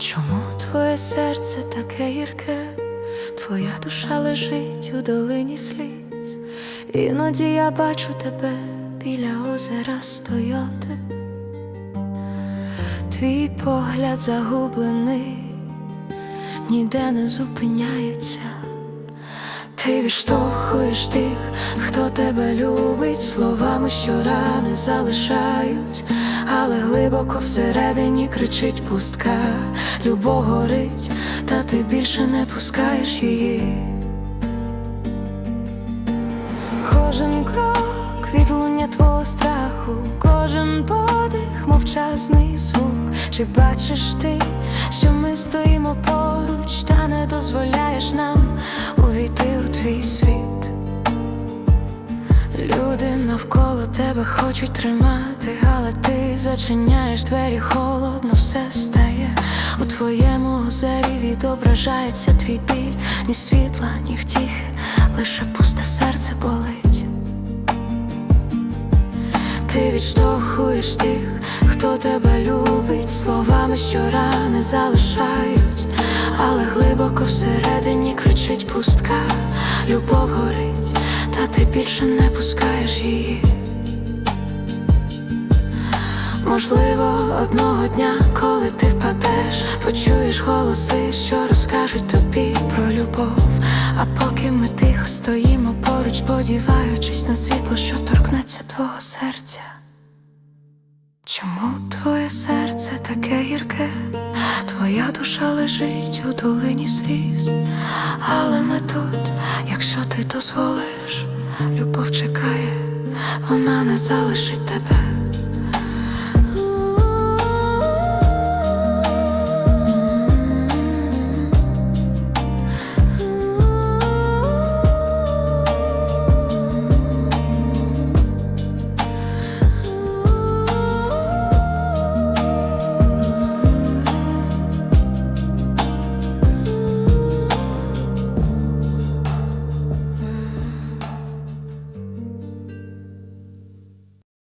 Чому твоє серце таке гірке? Твоя душа лежить у долині сліз. Іноді я бачу тебе біля озера стояти. Твій погляд загублений, ніде не зупиняється. Ти відштовхуєш тих, хто тебе любить, словами, що рани залишають, але глибоко всередині кричить пустка, любов горить, та ти більше не пускаєш її. Кожен крок відлуння твого страху, кожен подих, мовчазний звук. Чи бачиш ти, що ми стоїмо поруч, та не дозволяєш нам твій світ? Люди навколо тебе хочуть тримати, але ти зачиняєш двері, холодно все стає. У твоєму озері відображається твій біль, ні світла, ні втіхи, лише пусте серце болить. Ти відштовхуєш тих, хто тебе любить, словами, що рани залишають, але глибоко всередині кричить пустка, любов горить, та ти більше не пускаєш її. Можливо, одного дня, коли ти впадеш, почуєш голоси, що розкажуть тобі про любов. А поки ми тихо стоїмо поруч, сподіваючись на світло, що торкнеться твого серця. Чому твоє серце таке гірке? Твоя душа лежить у долині сліз, але ми тут, дозволиш, любов чекає, вона не залишить тебе.